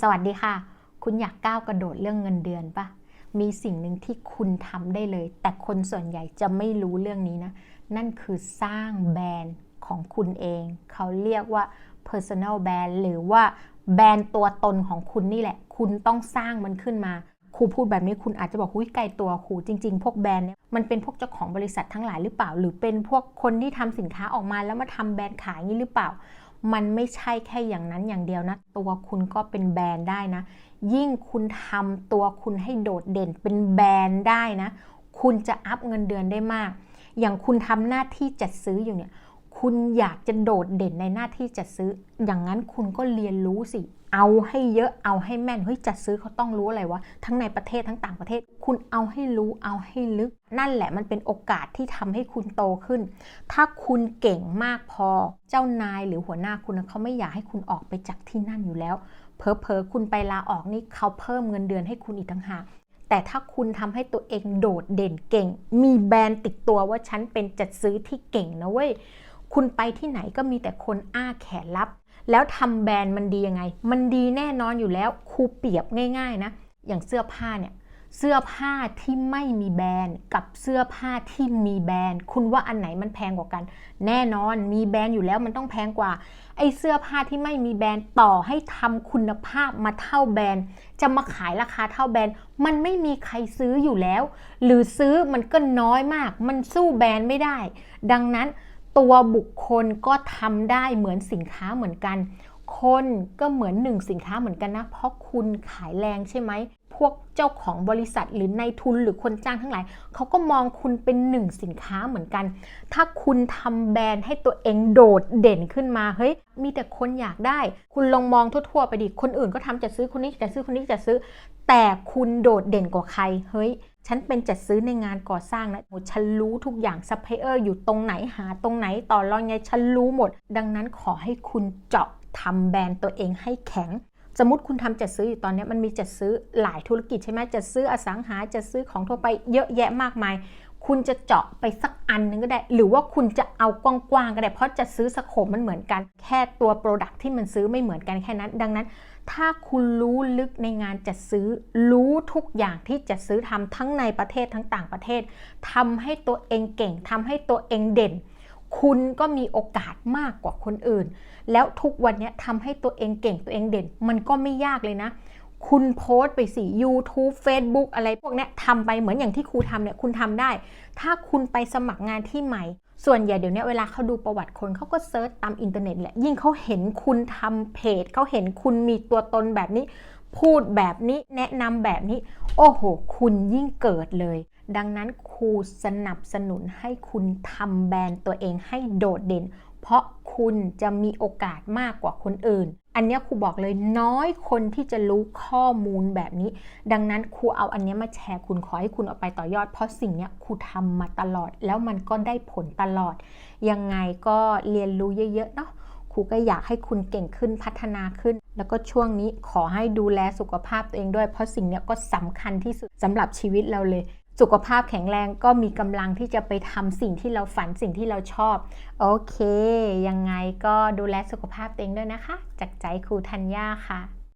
สวัสดีค่ะ คุณอยากก้าวกระโดดเรื่องเงินเดือนปะมีสิ่งหนึ่งที่คุณทำได้เลย แต่คนส่วนใหญ่จะไม่รู้เรื่องนี้นะ นั่นคือสร้างแบรนด์ของคุณเอง เขาเรียกว่า personal brand หรือว่าแบรนด์ตัวตนของคุณนี่แหละ คุณต้องสร้างมันขึ้นมา ครูพูดแบบนี้คุณอาจจะบอกหุ้ยไกลตัวครูจริง ๆ พวกแบรนด์เนี่ยมันเป็นพวกเจ้าของบริษัททั้งหลายหรือเปล่า หรือเป็นพวกคนที่ทำสินค้าออกมาแล้วมาทำแบรนด์ขายนี่หรือเปล่า มันไม่ใช่แค่อย่างนั้นอย่างเดียวนะ ตัวคุณก็เป็นแบรนด์ได้นะ ยิ่งคุณทำตัวคุณให้โดดเด่นเป็นแบรนด์ได้นะ คุณจะอัพเงินเดือนได้มาก อย่างคุณทำหน้าที่จัดซื้ออยู่เนี่ย คุณอยากจะโดดเด่นในหน้าที่จัดซื้อ อย่างนั้นคุณก็เรียนรู้สิ เอาให้เยอะเอาให้แม่นเฮ้ยจัดซื้อเขาต้องรู้อะไรวะทั้งในประเทศทั้งต่างประเทศ คุณเอาให้รู้เอาให้ลึก นั่นแหละมันเป็นโอกาสที่ทำให้คุณโตขึ้น ถ้าคุณเก่งมากพอ เจ้านายหรือหัวหน้าคุณเขาไม่อยากให้คุณออกไปจากที่นั่นอยู่แล้วเพอเพอคุณไปลาออกนี่เขาเพิ่มเงินเดือนให้คุณอีกต่างหากแต่ถ้าคุณทำให้ตัวเองโดดเด่นเก่ง มีแบรนด์ติดตัวว่าฉันเป็นจัดซื้อที่เก่งนะเว้ย คุณไปที่ไหนก็มีแต่คนอ้าแขนรับ แล้วทำแบรนด์มันดียังไง มันดีแน่นอนอยู่แล้วครูเปรียบง่าย ๆ นะ อย่างเสื้อผ้าเนี่ยเสื้อผ้าที่ไม่มีแบรนด์กับเสื้อผ้าที่มีแบรนด์คุณว่าอันไหนมันแพงกว่ากัน แน่นอนมีแบรนด์อยู่แล้วมันต้องแพงกว่า ไอ้เสื้อผ้าที่ไม่มีแบรนด์ต่อให้ทำคุณภาพมาเท่าแบรนด์ จะมาขายราคาเท่าแบรนด์ มันไม่มีใครซื้ออยู่แล้ว หรือซื้อมันก็น้อยมาก มันสู้แบรนด์ไม่ได้ ดังนั้น ตัวบุคคลก็ทำได้เหมือนสินค้าเหมือนกัน คนก็เหมือนหนึ่งสินค้าเหมือนกันนะ เพราะคุณขายแรงใช่ไหม พวกเจ้าของบริษัทหรือในายทุนหรือคนจ้างทั้งหลายเขาก็มองคุณเป็นหนึ่งสินค้าเหมือนกัน ถ้าคุณทำแบรนด์ให้ตัวเองโดดเด่นขึ้นมา เฮ้ย มีแต่คนอยากได้ คุณลองมองทั่วๆไปดิ คนอื่นก็ทำจะซื้อคนนี้จะซื้อคนนี้จะซื้อ แต่คุณโดดเด่นกว่าใคร เฮ้ย ฉันเป็นจัดซื้อในงานก่อสร้างนะโอ้ฉันรู้ทุกอย่างซัพพลายเออร์อยู่ตรงไหนหาตรงไหนต่อรองไงฉันรู้หมด ดังนั้นขอให้คุณเจาะทำแบรนด์ตัวเองให้แข็งสมมติคุณทำจัดซื้ออยู่ตอนนี้มันมีจัดซื้อหลายธุรกิจใช่ไหมจัดซื้ออสังหาจัดซื้อของทั่วไปเยอะแยะมากมาย คุณจะเจาะไปสักอันหนึงก็ได้ หรือว่าคุณจะเอากว้างๆก็ได้ เพราะจะซื้อสโคปมันเหมือนกัน แค่ตัวโปรดักที่มันซื้อไม่เหมือนกันแค่นั้น ดังนั้น ถ้าคุณรู้ลึกในงานจัดซื้อ รู้ทุกอย่างที่จัดซื้อทำทั้งในประเทศทั้งต่างประเทศทำให้ตัวเองเก่งทำให้ตัวเองเด่น คุณก็มีโอกาสมากกว่าคนอื่น แล้วทุกวันนี้ทำให้ตัวเองเก่งตัวเองเด่น มันก็ไม่ยากเลยนะ คุณโพสต์ไปสิ YouTube Facebook อะไรพวกนี้ทำไปเหมือนอย่างที่ครูทำเนี่ยคุณทำได้ ถ้าคุณไปสมัครงานที่ใหม่ ส่วนใหญ่เดี๋ยวนี้เวลาเขาดูประวัติคนเขาก็เซิร์ชตามอินเทอร์เน็ตแหละ ยิ่งเขาเห็นคุณทำเพจเขาเห็นคุณมีตัวตนแบบนี้ พูดแบบนี้แนะนำแบบนี้ โอ้โห คุณยิ่งเกิดเลย ดังนั้นครูสนับสนุนให้คุณทำแบรนด์ตัวเองให้โดดเด่น เพราะ คุณจะมีโอกาสมากกว่าคนอื่น อันนี้ครูบอกเลยน้อยคนที่จะรู้ข้อมูลแบบนี้ ดังนั้นครูเอาอันนี้มาแชร์คุณขอให้คุณเอาไปต่อยอด เพราะสิ่งนี้ครูทำมาตลอด แล้วมันก็ได้ผลตลอด ยังไงก็เรียนรู้เยอะๆเนาะครูก็อยากให้คุณเก่งขึ้นพัฒนาขึ้น แล้วก็ช่วงนี้ขอให้ดูแลสุขภาพตัวเองด้วย เพราะสิ่งนี้ก็สำคัญที่สุดสำหรับชีวิตเราเลย สุขภาพแข็งแรงก็มีกำลังที่จะไปทำสิ่งที่เราฝันสิ่งที่เราชอบ โอเค ยังไงก็ดูแลสุขภาพตัวเองด้วยนะคะ จากใจครูธัญญาค่ะ